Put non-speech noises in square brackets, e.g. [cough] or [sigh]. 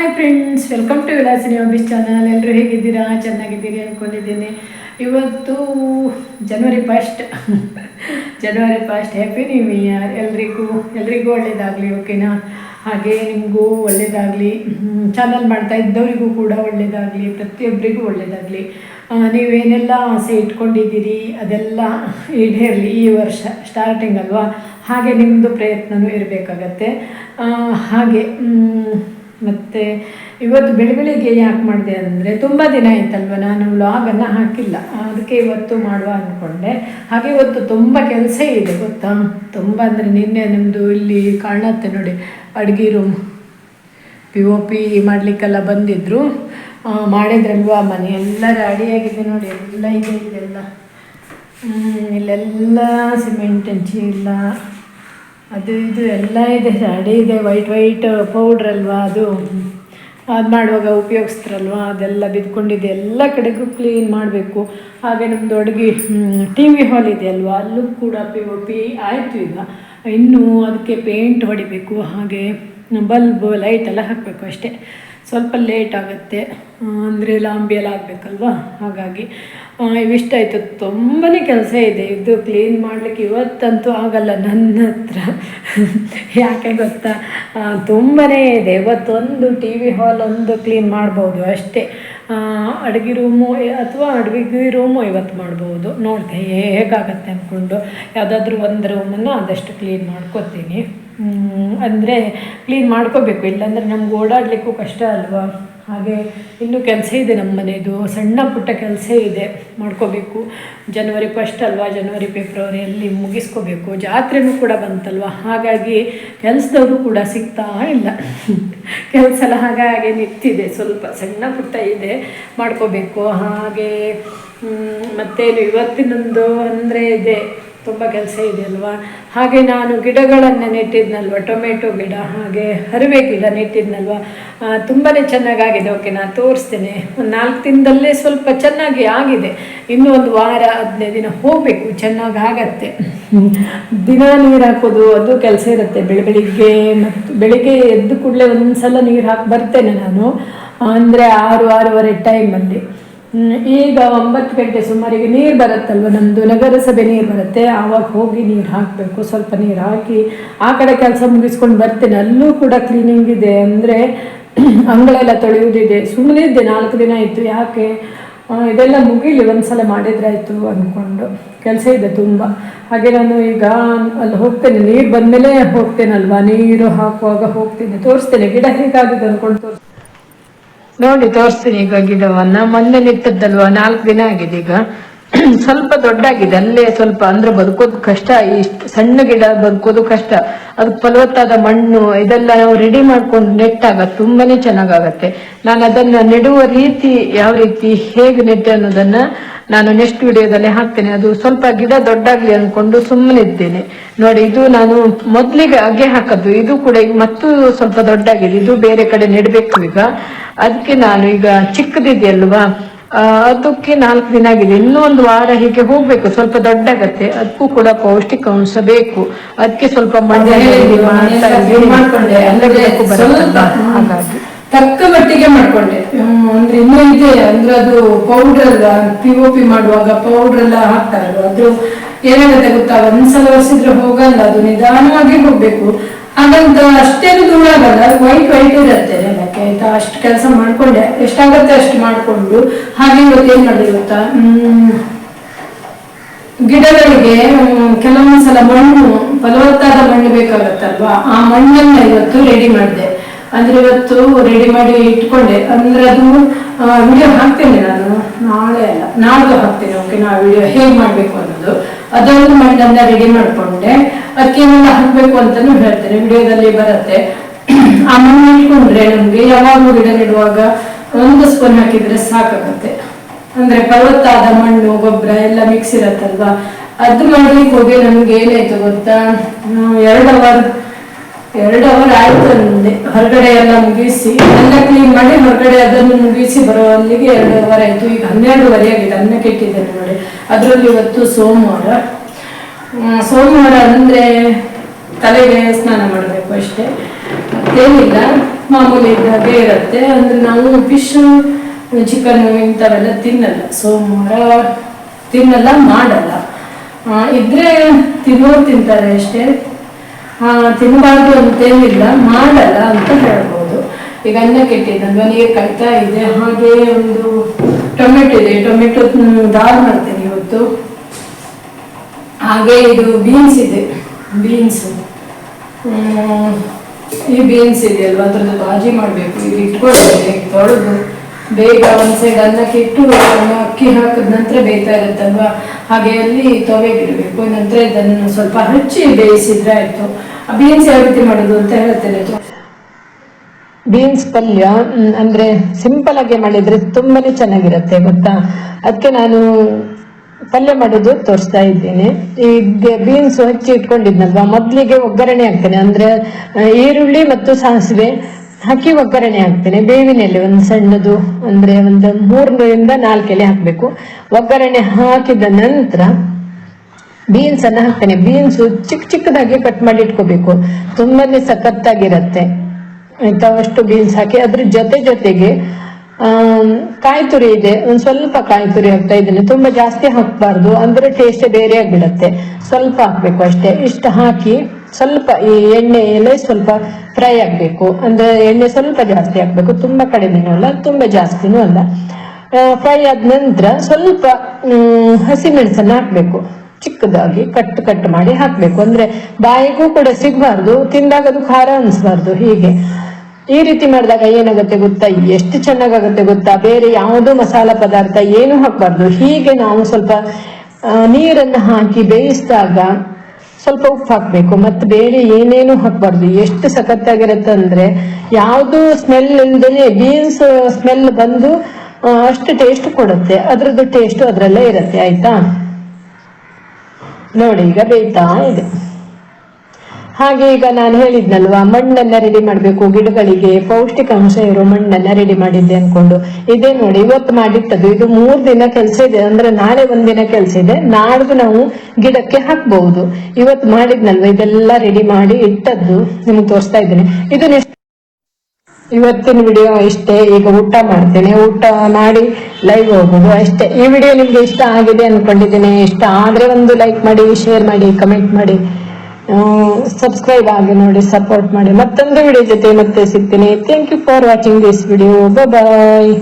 Hi friends welcome to Vilasini office channel ಎಲ್ಲರೂ ಹೇಗಿದ್ದೀರಾ? ಚೆನ್ನಾಗಿದ್ದೀರಿ ಅಂದ್ಕೊಂಡಿದ್ದೀನಿ ಇವತ್ತು ಜನವರಿ ಫಸ್ಟ್ ಜನವರಿ ಫಸ್ಟ್ ಹ್ಯಾಪಿ ನ್ಯೂ ಇಯರ್ ಎಲ್ರಿಗೂ ಎಲ್ರಿಗೂ ಒಳ್ಳೇದಾಗಲಿ ಓಕೆನಾ ಹಾಗೆ ನಿಮಗೂ ಒಳ್ಳೇದಾಗಲಿ. ಚಾನಲ್ ಮಾಡ್ತಾ ಇದ್ದವರಿಗೂ ಕೂಡ ಒಳ್ಳೇದಾಗಲಿ ಪ್ರತಿಯೊಬ್ಬರಿಗೂ ಒಳ್ಳೇದಾಗಲಿ. ನೀವೇನೆಲ್ಲ ಆಸೆ ಇಟ್ಕೊಂಡಿದ್ದೀರಿ? ಅದೆಲ್ಲ ಈಡೇರಲಿ ಈ ವರ್ಷ ಸ್ಟಾರ್ಟಿಂಗ್ ಅಲ್ವಾ? ಹಾಗೆ ನಿಮ್ಮದು ಪ್ರಯತ್ನವೂ ಇರಬೇಕಾಗತ್ತೆ. ಹಾಗೆ ಮತ್ತು ಇವತ್ತು ಬೆಳಬೆಳಿಗ್ಗೆ ಯಾಕೆ ಮಾಡಿದೆ ಅಂದರೆ ತುಂಬ ದಿನ ಆಯ್ತಲ್ವ ನಾನು ವ್ಲಾಗನ್ನು ಹಾಕಿಲ್ಲ. ಅದಕ್ಕೆ ಇವತ್ತು ಮಾಡುವ ಅಂದ್ಕೊಂಡೆ ಹಾಗೆ ಇವತ್ತು ತುಂಬ ಕೆಲಸ ಇದೆ ಗೊತ್ತಾ? ತುಂಬ ಅಂದರೆ ನಿನ್ನೆ ನಿಮ್ಮದು ಇಲ್ಲಿ ಕಾಣತ್ತೆ ನೋಡಿ ಅಡುಗೆ ರೂಮ್ ಪಿ ಒ ಪಿ ಮಾಡಲಿಕ್ಕೆಲ್ಲ ಬಂದಿದ್ದರು ಮಾಡಿದ್ರಲ್ವಾ ಮನೆ? ಎಲ್ಲ ರೆಡಿಯಾಗಿದೆ ನೋಡಿ ಎಲ್ಲ ಇದೆ ಇದೆಲ್ಲ ಹ್ಮ್, ಇಲ್ಲೆಲ್ಲ ಸಿಮೆಂಟ್ ಚೀಲ ಅದು ಇದು ಎಲ್ಲ ಇದೆ. ರೆಡಿ ಇದೆ. ವೈಟ್ ವೈಟ್ ಪೌಡ್ರ್ ಅಲ್ವಾ ಅದು? ಅದು ಮಾಡುವಾಗ ಉಪಯೋಗಿಸ್ತಾರಲ್ವ? ಅದೆಲ್ಲ ಬಿದ್ಕೊಂಡಿದೆ ಎಲ್ಲ ಕಡೆಗೂ ಕ್ಲೀನ್ ಮಾಡಬೇಕು. ಹಾಗೆ ನಮ್ಮದು ಅಡುಗೆ ಟಿ ವಿ ಹಾಲ್ ಇದೆ ಅಲ್ವಾ? ಅಲ್ಲೂ ಕೂಡ ಪಿ ಒ ಪಿ ಆಯಿತು ಈಗ. ಇನ್ನೂ ಅದಕ್ಕೆ ಪೇಂಟ್ ಹೊಡಿಬೇಕು, ಹಾಗೆ ಬಲ್ಬ್, ಲೈಟ್ ಎಲ್ಲ ಹಾಕಬೇಕು ಅಷ್ಟೇ. ಸ್ವಲ್ಪ ಲೇಟ್ ಆಗುತ್ತೆ ಅಂದರೆ ಲಾಂಬಿ ಎಲ್ಲ ಆಗಬೇಕಲ್ವಾ? ಹಾಗಾಗಿ ಇವಿಷ್ಟಾಯಿತು ತುಂಬಾ ಕೆಲಸ ಇದೆ. ಇದು ಕ್ಲೀನ್ ಮಾಡಲಿಕ್ಕೆ ಇವತ್ತಂತೂ ಆಗಲ್ಲ, ನನ್ನ ಹತ್ರ. ಯಾಕೆ ಗೊತ್ತಾ? ತುಂಬಾ ಇದೆ. ಇವತ್ತೊಂದು ಟಿ ವಿ ಹಾಲ್ ಒಂದು ಕ್ಲೀನ್ ಮಾಡ್ಬೋದು ಅಷ್ಟೇ. ಅಡುಗೆ ರೂಮು ಅಥವಾ ಅಡುಗೆ ರೂಮು ಇವತ್ತು ಮಾಡ್ಬೋದು. ನೋಡ್ದೆ ಹೇಗಾಗತ್ತೆ ಅಂದ್ಕೊಂಡು ಯಾವುದಾದ್ರೂ ಒಂದು ರೂಮನ್ನು ಆದಷ್ಟು ಕ್ಲೀನ್ ಮಾಡ್ಕೋತೀನಿ. ಅಂದರೆ ಕ್ಲೀನ್ ಮಾಡ್ಕೋಬೇಕು. ಇಲ್ಲಾಂದರೆ ನಮ್ಗೆ ಓಡಾಡಲಿಕ್ಕೂ ಕಷ್ಟ ಅಲ್ವಾ? ಹಾಗೆ ಇನ್ನೂ ಕೆಲಸ ಇದೆ ನಮ್ಮ ಮನೆಯದು ಸಣ್ಣ ಪುಟ್ಟ ಕೆಲಸ ಇದೆ ಮಾಡ್ಕೋಬೇಕು. ಜನವರಿ ಫಸ್ಟ್ ಅಲ್ವಾ ಜನವರಿ ಫೆಬ್ರವರಿಯಲ್ಲಿ ಮುಗಿಸ್ಕೋಬೇಕು. ಜಾತ್ರೆನೂ ಕೂಡ ಬಂತಲ್ವಾ? ಹಾಗಾಗಿ ಕೆಲಸದವರು ಕೂಡ ಸಿಗ್ತಾ ಇಲ್ಲ. ಕೆಲಸ ಎಲ್ಲ ಹಾಗಾಗಿ ನಿಂತಿದೆ, ಸ್ವಲ್ಪ ಸಣ್ಣ ಪುಟ್ಟ ಇದೆ, ಮಾಡ್ಕೋಬೇಕು. ಹಾಗೆ ಮತ್ತೇನು ಇವತ್ತಿನೊಂದು ಅಂದರೆ ಇದೆ. ತುಂಬ ಕೆಲಸ ಇದೆ ಅಲ್ವಾ? ಹಾಗೆ ನಾನು ಗಿಡಗಳನ್ನು ನೆಟ್ಟಿದ್ನಲ್ವ, ಟೊಮೆಟೊ ಗಿಡ, ಹಾಗೆ ಹರಿವೆ ಗಿಡ ನೆಟ್ಟಿದ್ನಲ್ವ? ತುಂಬಾ ಚೆನ್ನಾಗಾಗಿದೆ. ಓಕೆ, ನಾನು ತೋರಿಸ್ತೇನೆ. ಒಂದು ನಾಲ್ಕು ದಿನದಲ್ಲೇ ಸ್ವಲ್ಪ ಚೆನ್ನಾಗಿ ಆಗಿದೆ. ಇನ್ನೂ ಒಂದು ವಾರ, ಹದಿನೈದು ದಿನ ಹೋಗಬೇಕು. ಚೆನ್ನಾಗಿ ಆಗತ್ತೆ. ದಿನ ನೀರು ಹಾಕೋದು, ಅದು ಕೆಲಸ ಇರುತ್ತೆ. ಬೆಳೆ, ಬೆಳಿಗ್ಗೆ ಮತ್ತು ಬೆಳಿಗ್ಗೆ ಎದ್ದು ಕೂಡಲೇ ಒಂದು ಸಲ ನೀರು ಹಾಕಿ, ಬರ್ತೇನೆ ನಾನು. ಅಂದರೆ ಆರು, ಆರೂವರೆ ಟೈಮಲ್ಲಿ ಈಗ ಒಂಬತ್ತು ಗಂಟೆ ಸುಮಾರಿಗೆ ನೀರು ಬರುತ್ತಲ್ವ? ನಮ್ಮದು ನಗರಸಭೆ ನೀರು ಬರುತ್ತೆ. ಆವಾಗ ಹೋಗಿ ನೀರು ಹಾಕಬೇಕು. ಸ್ವಲ್ಪ ನೀರು ಹಾಕಿ ಆ ಕಡೆ ಕೆಲಸ ಮುಗಿಸ್ಕೊಂಡು ಬರ್ತೇನೆ. ಅಲ್ಲೂ ಕೂಡ ಕ್ಲೀನಿಂಗ್ ಇದೆ. ಅಂದರೆ [clears throat] ಅಂಗಳ ಎಲ್ಲ ತೊಳೆಯುವುದಿದೆ. ಸುಮ್ಮನೆ ಇದ್ದೆ. ನಾಲ್ಕು ದಿನ ಆಯಿತು. ಯಾಕೆ? ಇದೆಲ್ಲ ಮುಗೀಲಿ. ಒಂದ್ಸಲ ಮಾಡಿದ್ರಾಯ್ತು ಅಂದ್ಕೊಂಡು ಕೆಲಸ ಇದೆ ತುಂಬ. ಹಾಗೆ ನಾನು ಈಗ ಅಲ್ಲಿ ಹೋಗ್ತೇನೆ. ನೀರು ಬಂದಮೇಲೆ ಹೋಗ್ತೇನಲ್ವಾ? ನೀರು ಹಾಕುವಾಗ ಹೋಗ್ತೇನೆ. ತೋರಿಸ್ತೇನೆ. ಗಿಡ ಹೇಗಾಗಿದೆ ಅಂದ್ಕೊಂಡು ತೋರಿಸ್ತೇನೆ. ನೋಡಿ ತೋರಿಸ್ತೀನಿ ಈಗ ಗಿಡವನ್ನ. ಮೊನ್ನೆ ನೆಟ್ಟದ್ದಲ್ವಾ? ನಾಲ್ಕು ದಿನ ಆಗಿದೆ ಈಗ. [clears throat] ಸ್ವಲ್ಪ ದೊಡ್ಡಾಗಿದೆ. ಅಲ್ಲೇ ಸ್ವಲ್ಪ ಅಂದ್ರೆ ಬದುಕೋದು ಕಷ್ಟ. ಇಷ್ಟು ಸಣ್ಣ ಗಿಡ ಬದುಕೋದು ಕಷ್ಟ. ಅದು ಫಲವತ್ತಾದ ಮಣ್ಣು, ಇದೆಲ್ಲ ನಾವು ರೆಡಿ ಮಾಡ್ಕೊಂಡು ನೆಟ್ಟಾಗ ತುಂಬಾನೇ ಚೆನ್ನಾಗಾಗತ್ತೆ. ನಾನು ಅದನ್ನ ನೆಡುವ ರೀತಿ, ಯಾವ ರೀತಿ, ಹೇಗೆ ನೆಟ್ಟೆ ಅನ್ನೋದನ್ನ ನಾನು ನೆಕ್ಸ್ಟ್ ವಿಡಿಯೋದಲ್ಲಿ ಹಾಕ್ತೇನೆ. ಅದು ಸ್ವಲ್ಪ ಗಿಡ ದೊಡ್ಡಾಗ್ಲಿ ಅನ್ಕೊಂಡು ಸುಮ್ಮನೆ ಇದ್ದೇನೆ. ನೋಡಿ ಇದು ನಾನು ಮೊದ್ಲಿಗೆ ಅಗೆ ಹಾಕದ್ದು. ಇದು ಕೂಡ ಈಗ ಮತ್ತೂ ಸ್ವಲ್ಪ ದೊಡ್ಡಾಗಿದೆ. ಇದು ಬೇರೆ ಕಡೆ ನೆಡ್ಬೇಕು ಈಗ. ಅದಕ್ಕೆ ನಾನು ಈಗ ಚಿಕ್ಕದಿದೆಯಲ್ವಾ? ಆ, ಅದಕ್ಕೆ ನಾಲ್ಕು ದಿನ ಆಗಿದೆ. ಇನ್ನೂ ಒಂದು ವಾರ ಹೀಗೆ ಹೋಗ್ಬೇಕು. ಸ್ವಲ್ಪ ದೊಡ್ಡಾಗತ್ತೆ. ಅದಕ್ಕೂ ಕೂಡ ಪೌಷ್ಟಿಕಾಂಶ ಬೇಕು. ಅದಕ್ಕೆ ಸ್ವಲ್ಪ ಮಣ್ಣು ಹಾಗಾಗಿ. ತಕ್ಕ ಮಟ್ಟಿಗೆ ಮಾಡ್ಕೊಂಡೆ. ಅಂದ್ರೆ ಇನ್ನೂ ಇದೆ, ಅಂದ್ರೆ ಅದು ಪೌಡರ್ ಪಿ ಒ ಪಿ ಮಾಡುವಾಗ ಪೌಡರ್ ಎಲ್ಲ ಹಾಕ್ತಾರಲ್ವ ಅದು. ಏನಾಗುತ್ತೆ ಗೊತ್ತಾ? ಒಂದ್ಸಲ ಒರೆಸಿದ್ರೆ ಹೋಗಲ್ಲ, ಅದು ನಿಧಾನವಾಗಿ ಹೋಗ್ಬೇಕು. ಹಾಗಂತ ಅಷ್ಟೇನು ಧೂಳಾಗಲ್ಲ ವೈಟ್ ವೈಟ್ ಇರುತ್ತೆ ನೆಲಕ್ಕೆ, ಆಯ್ತಾ? ಅಷ್ಟು ಕೆಲಸ ಮಾಡ್ಕೊಂಡೆ. ಎಷ್ಟಾಗತ್ತೆ ಅಷ್ಟು ಮಾಡ್ಕೊಂಡು. ಹಾಗೆ ಇವತ್ತು ಮಾಡಿ ಮಾಡಿದೆ ಗೊತ್ತಾ? ಗಿಡಗಳಿಗೆ ಕೆಲವೊಂದ್ಸಲ ಕೆಲವೊಂದು ಸಲ ಮಣ್ಣು, ಫಲವತ್ತಾದ ಮಣ್ಣು ಬೇಕಾಗತ್ತಲ್ವಾ? ಆ ಮಣ್ಣನ್ನ ಇವತ್ತು ರೆಡಿ ಮಾಡಿದೆ. ಅಂದ್ರೆ ಇವತ್ತು ರೆಡಿ ಮಾಡಿ ಇಟ್ಕೊಂಡೆ. ಅಂದ್ರೆ ಅದು ವಿಡಿಯೋ ಹಾಕ್ತೇನೆ ನಾನು. ನಾಳೆ ಅಲ್ಲ ನಾಳೆ ಹಾಕ್ತೇನೆ. ಓಕೆ ನಾ ವಿಡಿಯೋ ಹೇಗೆ ಮಾಡ್ಬೇಕು ಅನ್ನೋದು. ಅದೊಂದು ಮಣ್ಣನ್ನ ರೆಡಿ ಮಾಡ್ಕೊಂಡೆ. ಅದಕ್ಕೇನೆಲ್ಲ ಹಾಕ್ಬೇಕು ಅಂತಾನು ಹೇಳ್ತೇನೆ. ವಿಡಿಯೋದಲ್ಲಿ ಬರುತ್ತೆ. ಆ ಮಣ್ಣು ಇಟ್ಕೊಂಡ್ರೆ ನಮ್ಗೆ ಯಾವಾಗಲೂ ಗಿಡ ನೆಡುವಾಗ ಒಂದು ಸ್ಪೂನ್ ಹಾಕಿದ್ರೆ ಸಾಕಾಗುತ್ತೆ. ಅಂದ್ರೆ ಫಲವತ್ತಾದ ಮಣ್ಣು, ಗೊಬ್ಬರ ಎಲ್ಲ ಮಿಕ್ಸ್ ಇರತ್ತಲ್ವಾ? ಅದು ಮಾಡ್ಲಿಕ್ಕೆ ಹೋಗಿ ನಮ್ಗೆ ಏನಾಯ್ತು ಗೊತ್ತಾ? ಎರಡು ಅವರ್ ಎರಡು ಅವರ್ ಆಯ್ತು ಅಂದೆ ಹೊರಗಡೆ ಎಲ್ಲ ಮುಗಿಸಿ ಎಲ್ಲ ಕ್ಲೀನ್ ಮಾಡಿ ಹೊರಗಡೆ ಅದನ್ನು ಮುಗಿಸಿ ಬರೋ ಅಲ್ಲಿಗೆ ಎರಡು ಅವರ್ ಆಯ್ತು. ಈಗ ಹನ್ನೆರಡುವರೆ ಆಗಿದೆ ಅನ್ನ ಇಟ್ಟಿದ್ದೇನೆ ನೋಡಿ. ಅದರಲ್ಲಿ ಇವತ್ತು ಸೋಮವಾರ. ಸೋಮವಾರ ಅಂದ್ರೆ ತಲೆಗೆ ಸ್ನಾನ ಮಾಡಬೇಕು ಅಷ್ಟೇ. ಮತ್ತೇನಿಲ್ಲ, ಮಾಮೂಲಿ ಇದ್ದಾಗೆ ಇರುತ್ತೆ. ಅಂದ್ರೆ ನಾವು ಫಿಶ್ ಚಿಕನ್ ಇಂಥವೆಲ್ಲ ತಿನ್ನಲ್ಲ. ಸೋಮವಾರ ತಿನ್ನಲ್ಲ, ಮಾಡಲ್ಲ. ಇದ್ರೆ ತಿನ್ನೋರು ತಿಂತಾರೆ ಅಷ್ಟೇ. ತಿನ್ನಬಾರ್ದು ಅಂತೇನಿಲ್ಲ, ಮಾಡಲ್ಲ ಅಂತ ಹೇಳ್ಬೋದು. ಈಗ ಅನ್ನ ಕೆಟ್ಟಿದ್ದಲ್ವ? ನೀರು ಕಾಯ್ತಾ ಇದೆ. ಹಾಗೆ ಒಂದು ಟೊಮೆಟೊ ಇದೆ. ಟೊಮೆಟೊ ದಾಲ್ ಮಾಡ್ತೇನೆ ಇವತ್ತು. ಹಾಗೆ ಇದು ಬೀನ್ಸ್ ಇದೆ. ಬೀನ್ಸ್ ಈ ಬೀನ್ಸ್ ಇದೆ ಅಲ್ವಾ? ಅದ್ರದ್ದು ಬಾಜಿ ಮಾಡಬೇಕು. ಈಗ ಇಟ್ಕೊಳ್ತೇನೆ ತೊಳೆದು. ಬೇಗ ಒಂದು ಸೈಡ್ ಅನ್ನಕ್ಕೆ ಇಟ್ಟು ಅಕ್ಕಿ ಹಾಕಿದ ನಂತರ ಬೇಯ್ತಾ ಇರುತ್ತಲ್ವಾ? ಹಾಗೆ ಅಲ್ಲಿ ತೊವೆಗಿಡಬೇಕು ನಂತರ ಇದನ್ನು ಸ್ವಲ್ಪ ಹಚ್ಚಿ ಬೇಯಿಸಿದ್ರೆ ಆಯ್ತು. ಬೀನ್ಸ್ ಯಾವ ರೀತಿ ಮಾಡೋದು ಅಂತ ಹೇಳ್ತೇನೆ ಬೀನ್ಸ್ ಪಲ್ಯ ಅಂದ್ರೆ ಸಿಂಪಲ್ ಆಗಿ ಮಾಡಿದ್ರೆ ತುಂಬಾನೇ ಚೆನ್ನಾಗಿರುತ್ತೆ, ಗೊತ್ತಾ? ಅದಕ್ಕೆ ನಾನು ಪಲ್ಯ ಮಾಡೋದು ತೋರಿಸ್ತಾ ಇದ್ದೇನೆ. ಈಗ ಬೀನ್ಸ್ ಹಚ್ಚಿ ಇಟ್ಕೊಂಡಿದ್ನಲ್ವಾ? ಮೊದಲಿಗೆ ಒಗ್ಗರಣೆ ಹಾಕ್ತೇನೆ. ಅಂದ್ರೆ ಈರುಳ್ಳಿ ಮತ್ತು ಸಾಸಿವೆ. ಹಾಕಿ ಒಗ್ಗರಣೆ ಹಾಕ್ತೇನೆ. ಬೇವಿನ ಎಲೆ ಒಂದು ಸಣ್ಣದು, ಅಂದ್ರೆ ಒಂದು ಮೂರರಿಂದ ನಾಲ್ಕು ಎಲೆ ಹಾಕಬೇಕು. ಒಗ್ಗರಣೆ ಹಾಕಿದ ನಂತರ ಬೀನ್ಸ್ ಅನ್ನ ಹಾಕ್ತೇನೆ. ಬೀನ್ಸ್ ಚಿಕ್ಕ ಚಿಕ್ಕದಾಗಿ ಕಟ್ ಮಾಡಿ ಇಟ್ಕೋಬೇಕು. ತುಂಬಾನೇ ಸಖತ್ತಾಗಿರತ್ತೆ. ಆಯ್ತಾ? ಅಷ್ಟು ಬೀನ್ಸ್ ಹಾಕಿ ಅದ್ರ ಜೊತೆ ಜೊತೆಗೆ, ಆ, ಕಾಯಿ ತುರಿ ಇದೆ. ಒಂದ್ ಸ್ವಲ್ಪ ಕಾಯಿ ತುರಿ ಹಾಕ್ತಾ ಇದ್ದೇನೆ. ತುಂಬಾ ಜಾಸ್ತಿ ಹಾಕ್ಬಾರ್ದು. ಅಂದ್ರೆ ಟೇಸ್ಟ್ ಬೇರೆ ಆಗ್ಬಿಡತ್ತೆ. ಸ್ವಲ್ಪ ಹಾಕ್ಬೇಕು ಅಷ್ಟೇ. ಇಷ್ಟು ಹಾಕಿ ಸ್ವಲ್ಪ ಈ ಎಣ್ಣೆಯಲ್ಲೇ ಸ್ವಲ್ಪ ಫ್ರೈ ಆಗ್ಬೇಕು. ಅಂದ್ರೆ ಎಣ್ಣೆ ಸ್ವಲ್ಪ ಜಾಸ್ತಿ ಆಗ್ಬೇಕು. ತುಂಬಾ ಕಡಿಮೆನೂ ಅಲ್ಲ, ತುಂಬಾ ಜಾಸ್ತಿನೂ ಅಲ್ಲ. ಫ್ರೈ ಆದ ನಂತರ ಸ್ವಲ್ಪ ಹಸಿಮೆಣಸನ್ನ ಹಾಕ್ಬೇಕು. ಚಿಕ್ಕದಾಗಿ ಕಟ್ ಕಟ್ ಮಾಡಿ ಹಾಕ್ಬೇಕು. ಅಂದ್ರೆ ಬಾಯಿಗೂ ಕೂಡ ಸಿಗಬಾರ್ದು, ತಿಂದಾಗ ಅದು ಖಾರ ಅನ್ಸ್ಬಾರ್ದು ಹೀಗೆ. ಈ ರೀತಿ ಮಾಡಿದಾಗ ಏನಾಗುತ್ತೆ ಗೊತ್ತಾ? ಎಷ್ಟು ಚೆನ್ನಾಗಾಗುತ್ತೆ ಗೊತ್ತಾ? ಬೇರೆ ಯಾವುದೋ ಮಸಾಲ ಪದಾರ್ಥ ಏನು ಹಾಕ್ಬಾರ್ದು. ಹೀಗೆ ನಾವು ಸ್ವಲ್ಪ ನೀರನ್ನು ಹಾಕಿ ಬೇಯಿಸಿದಾಗ ಸ್ವಲ್ಪ ಉಪ್ಪು ಹಾಕ್ಬೇಕು, ಮತ್ತೆ ಬೇರೆ ಏನೇನು ಹಾಕ್ಬಾರ್ದು. ಎಷ್ಟು ಸಖತ್ತಾಗಿರುತ್ತೆ ಅಂದ್ರೆ ಯಾವುದು ಸ್ಮೆಲ್ ಇಲ್ದೇ ಬೀನ್ಸ್ ಸ್ಮೆಲ್ ಬಂದು ಅಷ್ಟು ಟೇಸ್ಟ್ ಕೊಡುತ್ತೆ. ಅದ್ರದ್ದು ಟೇಸ್ಟ್ ಅದ್ರಲ್ಲೇ ಇರುತ್ತೆ, ಆಯ್ತಾ? ನೋಡಿ, ಈಗ ಬೇಯ್ತಾ ಇದೆ. ಹಾಗೆ ಈಗ ನಾನು ಹೇಳಿದ್ನಲ್ವಾ, ಮಣ್ಣನ್ನ ರೆಡಿ ಮಾಡಬೇಕು, ಗಿಡಗಳಿಗೆ ಪೌಷ್ಟಿಕಾಂಶ ಇರೋ ಮಣ್ಣನ್ನ ರೆಡಿ ಮಾಡಿದ್ದೆ ಅನ್ಕೊಂಡು. ಇದೇ ನೋಡಿ, ಇವತ್ತು ಮಾಡಿಟ್ಟದ್ದು ಇದು ಮೂರ್ ದಿನ ಕೆಲ್ಸ ಇದೆ, ಅಂದ್ರೆ ನಾಳೆ ಒಂದಿನ ಕೆಲ್ಸ ಇದೆ, ನಾಡ್ದು ನಾವು ಗಿಡಕ್ಕೆ ಹಾಕ್ಬಹುದು. ಇವತ್ತು ಮಾಡಿದ್ನಲ್ವಾ, ಇದೆಲ್ಲ ರೆಡಿ ಮಾಡಿ ಇಟ್ಟದ್ದು, ನಿಮ್ಗೆ ತೋರಿಸ್ತಾ ಇದ್ದೇನೆ. ಇದು ಇವತ್ತಿನ ವಿಡಿಯೋ ಇಷ್ಟೇ, ಈಗ ಊಟ ಮಾಡ್ತೇನೆ. ಊಟ ಮಾಡಿ ಲೈವ್ ಹೋಗೋದು ಅಷ್ಟೇ. ಈ ವಿಡಿಯೋ ನಿಮ್ಗೆ ಇಷ್ಟ ಆಗಿದೆ ಅನ್ಕೊಂಡಿದ್ದೇನೆ. ಇಷ್ಟ ಆದ್ರೆ ಒಂದು ಲೈಕ್ ಮಾಡಿ ಶೇರ್ ಮಾಡಿ ಕಮೆಂಟ್ ಮಾಡಿ. ಸಬ್ಸ್ಕ್ರೈಬ್ ಆಗಿ ನೋಡಿ ಸಪೋರ್ಟ್ ಮಾಡಿ. ಮತ್ತೊಂದು ವಿಡಿಯೋ ಜೊತೆ ಮತ್ತೆ ಸಿಗ್ತೀನಿ. Thank you for watching this video bye